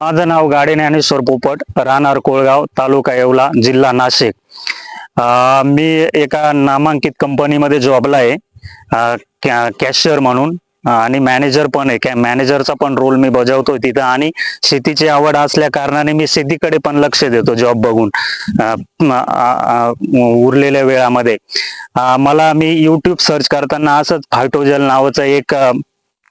माझं नाव गाडे ज्ञानेश्वर पोपट राहणार कोळगाव तालुका येवला जिल्हा नाशिक. मी एका नामांकित कंपनीमध्ये जॉबला आहे. कॅशियर म्हणून. आणि मॅनेजर पण आहे. मॅनेजरचा पण रोल मी बजावतोय तिथं. आणि शेतीची आवड असल्या कारणाने मी शेतीकडे पण लक्ष देतो जॉब बघून. उरलेल्या वेळामध्ये. मला मी युट्यूब सर्च करताना असंच फायटोजल नावाचं एक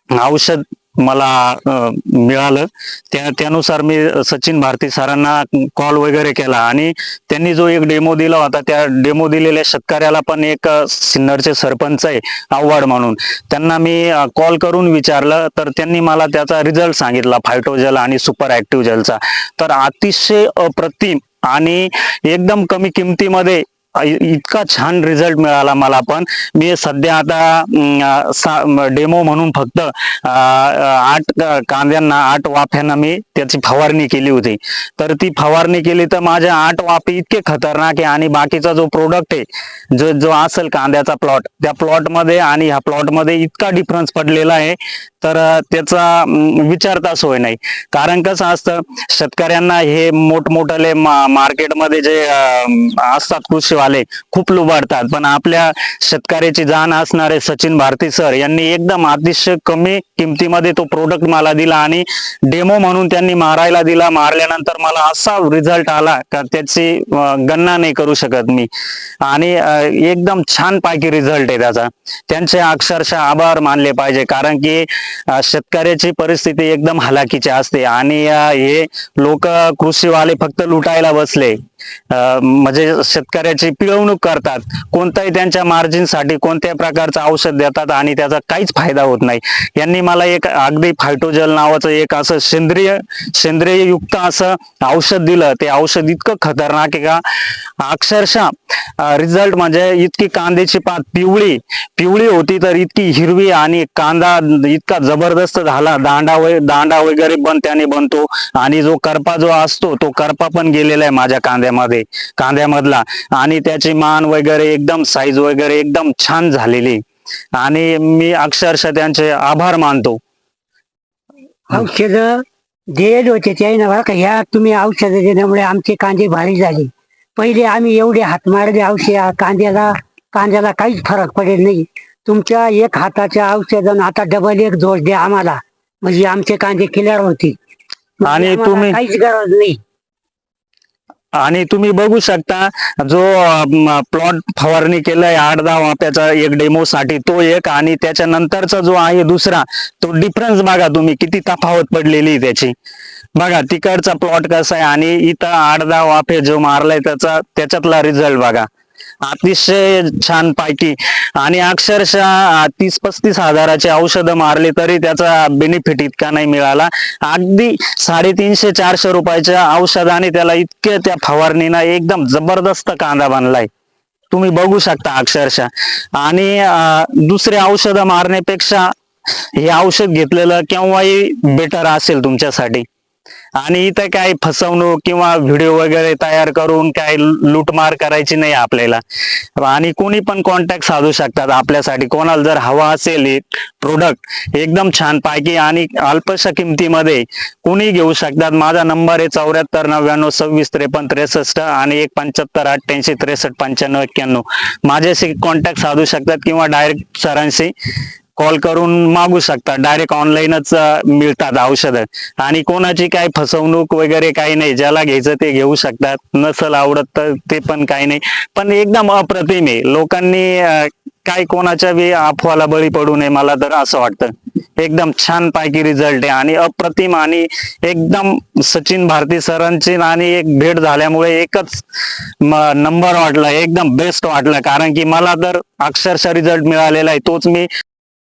औषध मला मिळालं. त्या त्यानुसार मी सचिन भारती सरांना कॉल वगैरे केला आणि त्यांनी जो एक डेमो दिला होता त्या डेमो दिलेल्या शेतकऱ्याला पण एक सिन्नरचे सरपंच आहे आव्हाड म्हणून. त्यांना मी कॉल करून विचारलं तर त्यांनी मला त्याचा रिझल्ट सांगितला फायटोजेल आणि सुपर ऍक्टिव्ह जेलचा तर अतिशय अप्रतिम आणि एकदम कमी किमतीमध्ये इतका छान रिझल्ट मिळाला मला पण. मी सध्या आता डेमो म्हणून फक्त आठ कांद्यांना आठ वाफ्यांना मी त्याची फवारणी केली होती. तर ती फवारणी केली तर माझ्या आठ वाफे इतके खतरनाक आहे आणि बाकीचा जो प्रोडक्ट आहे जो जो असेल कांद्याचा प्लॉट त्या प्लॉटमध्ये आणि ह्या प्लॉटमध्ये इतका डिफरन्स पडलेला आहे तर त्याचा विचारता सोय नाही. कारण कसं असतं शेतकऱ्यांना हे मोठमोठाले मार्केटमध्ये जे असतात कृषीवाले खूप लुबाडतात. पण आपल्या शेतकऱ्याची जाण असणारे सचिन भारती सर यांनी एकदम अतिशय कमी किमतीमध्ये तो प्रोडक्ट मला दिला आणि डेमो म्हणून त्यांनी मारायला दिला. मारल्यानंतर मला असा रिझल्ट आला का त्याची गणना नाही करू शकत मी. आणि एकदम छान पैकी रिझल्ट आहे त्याचा. त्यांचे अक्षरशः आभार मानले पाहिजे. कारण की शेतकऱ्याची परिस्थिती एकदम हलाखीची असते आणि हे लोक कृषीवाले फक्त लुटायला बसले. म्हणजे शेतकऱ्याची पिळवणूक करतात. कोणताही त्यांच्या मार्जिनसाठी कोणत्या प्रकारचं औषध देतात आणि त्याचा काहीच फायदा होत नाही. यांनी मला एक अगदी फायटोजल नावाचं एक असं सेंद्रिय सेंद्रिय युक्त असं औषध दिलं. ते औषध इतकं खतरनाक आहे का? अक्षरशः रिझल्ट म्हणजे इतकी कांद्याची पात पिवळी पिवळी होती तर इतकी हिरवी आणि कांदा इतका जबरदस्त झाला. दांडा वै दांडा वगैरे पण त्याने बनतो आणि जो करपा जो असतो तो करपा पण गेलेला आहे माझ्या कांद्यामध्ये कांद्यामधला. आणि त्याची मान वगैरे एकदम साईज वगैरे एकदम छान झालेली. आणि मी अक्षरशः त्यांचे आभार मानतो. औषध दिलेले होते ते ना बरं का? ह्या तुम्ही औषध देण्यामुळे आमचे कांदे भारी झाले. पहिले आम्ही एवढे हात मारले औषध कांद्याला कांद्याला काहीच फरक पडेल नाही. तुमच्या एक हाताच्या औषधानं आता डबल एक डोस द्या आम्हाला. म्हणजे आमचे कांदे होतील म्हणजे आणि आम्हाला तुम्ही- काहीच गरज नाही. आणि तुम्ही बघू शकता जो प्लॉट फवारणी केलाय आठ दहा वाप्याचा एक डेमो साठी तो एक आणि त्याच्या नंतरचा जो आहे दुसरा तो डिफरन्स बघा तुम्ही किती तफावत पडलेली त्याची. बघा तिकडचा प्लॉट कसा आहे आणि इथं आठ दहा वाफे जो मारलाय त्याचा त्याच्यातला रिझल्ट बघा. अतिशय छान पार्टी. आणि अक्षरशः तीस पस्तीस हजाराचे औषधं मारले तरी त्याचा बेनिफिट इतका नाही मिळाला. अगदी साडेतीनशे चारशे रुपयाच्या औषधाने त्याला इतके त्या फवारणीनं एकदम जबरदस्त कांदा बनलाय. तुम्ही बघू शकता अक्षरशः. आणि दुसरे औषधं मारण्यापेक्षा हे औषध घेतलेलं केव्हाही बेटर असेल तुमच्यासाठी. आणि इथं काय फसवणूक किंवा व्हिडिओ वगैरे तयार करून काय लूटमार करायची नाही आपल्याला. आणि कोणी पण कॉन्टॅक्ट साधू शकतात आपल्यासाठी. कोणाला जर हवा असेल प्रोडक्ट एकदम छान पायकी आणि अल्पशा किमतीमध्ये कोणी घेऊ शकतात. माझा नंबर आहे चौऱ्याहत्तर नव्याण्णव सव्वीस त्रेपन्न त्रेसष्ट आणि एक पंच्याहत्तर अठ्ठ्याऐंशी त्रेसष्ट पंच्याण्णव एक्क्याण्णव. माझ्याशी कॉन्टॅक्ट साधू शकतात किंवा डायरेक्ट सरांशी कॉल करून मागू शकतात डायरेक्ट ऑनलाईनच मिळतात औषधं. आणि कोणाची काय फसवणूक वगैरे काही नाही. ज्याला घ्यायचं ते घेऊ शकतात. नसल आवडत तर ते पण काही नाही. पण एकदम अप्रतिम आहे. लोकांनी काय कोणाच्या बी अफवाला बळी पडू नये मला तर असं वाटतं. एकदम छान पैकी रिझल्ट आहे. आणि अप्रतिम आणि एकदम सचिन भारती सरांची आणि एक भेट झाल्यामुळे एकच नंबर वाटला. एकदम बेस्ट वाटलं. कारण की मला तर अक्षरशः रिझल्ट मिळालेला आहे. तोच मी